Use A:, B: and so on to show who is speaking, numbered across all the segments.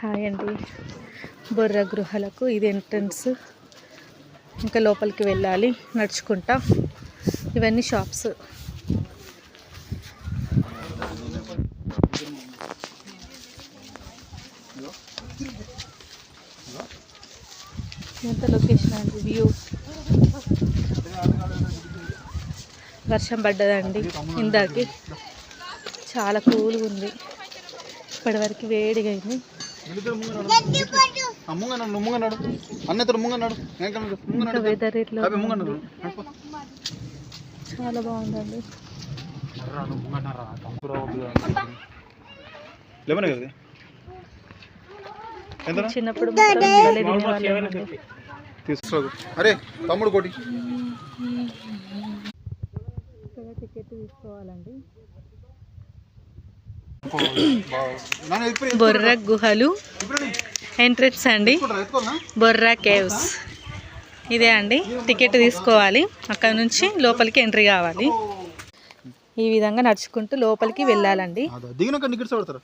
A: Hi అండి. బొర్ర గృహాలకు ఇది ఎంట్రన్స్. ఇంకా లోపలికి వెళ్ళాలి నడుచుకుంటా. ఇవన్నీ షాప్స్. ఎంత లొకేషన్ అండి వ్యూ? వర్షం పడ్డదండి ఇందాకి. చాలా కూల్గా ఉంది. ఇప్పటివరకు వేడిగా అయింది.
B: ముంగన్నాడు ముంగన్నాడు అన్న ఇతడు ముంగన్నాడు
A: ఇంకా
B: ముంగన్నాడు
A: వెదర్ ఇట్లా
B: అవి ముంగన్నాడు
A: చాలా బాగుందండి.
B: లేవనే కదా
A: చిన్నప్పుడు.
B: తీసుకోదు అరే తమ్ముడు కోటి.
A: టికెట్ తీసుకోవాలండి. బొర్రా గుహలు ఎంట్రెన్స్ అండి. బొర్రా కేవ్స్. ఇదే అండి టికెట్ తీసుకోవాలి. అక్కడ నుంచి లోపలికి ఎంట్రీ కావాలి. ఈ విధంగా నడుచుకుంటూ లోపలికి వెళ్ళాలండి.
B: దిగినాక నిగిడి పడతారు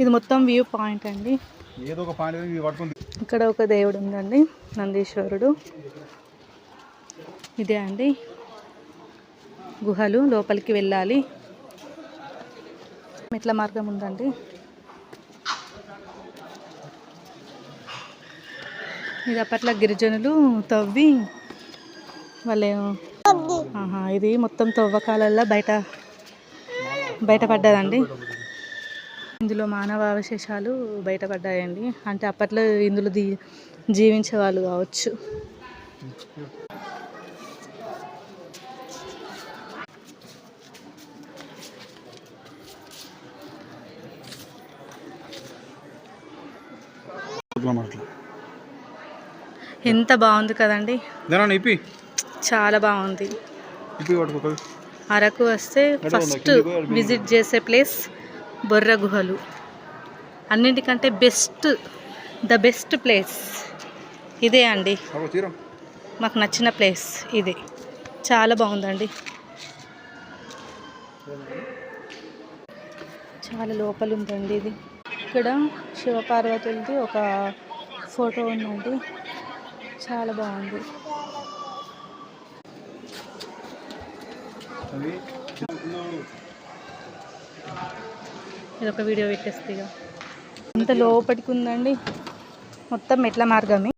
A: ఇది మొత్తం వ్యూ పాయింట్ అండి.
B: ఏదో ఒక పాయింట్ ఇవి పట్టుకుంది
A: ఇక్కడ ఒక దేవుడు ఉందండి నందీశ్వరుడు. ఇదే అండి. గుహలు లోపలికి వెళ్ళాలి. మెట్ల మార్గం ఉందండి. ఇది అప్పట్లో గిరిజనులు తవ్వి వాళ్ళే ఆహా, ఇది మొత్తం తవ్వకాలల్లో బయట బయటపడ్డదండి ఇందులో మానవ అవశేషాలు బయటపడ్డాయండి. అంటే అప్పట్లో ఇందులో దీ జీవించే వాళ్ళు కావచ్చు. ఎంత బాగుంది కదండి. చాలా బాగుంది. అరకు వస్తే ఫస్ట్ విజిట్ చేసే ప్లేస్. బొర్ర గుహలు. అన్నింటికంటే బెస్ట్ ద బెస్ట్ ప్లేస్ ఇదే అండి. మాకు నచ్చిన ప్లేస్ ఇది. చాలా బాగుందండి. చాలా లోపల ఉందండి ఇది. ఇక్కడ శివపార్వతులది ఒక ఫోటో ఉందండి. చాలా బాగుంది.
B: అవి
A: ఇది ఒక వీడియో పెట్టేస్తే ఇక అంత లోపలికి ఉందండి. మొత్తం మెట్ల మార్గమే.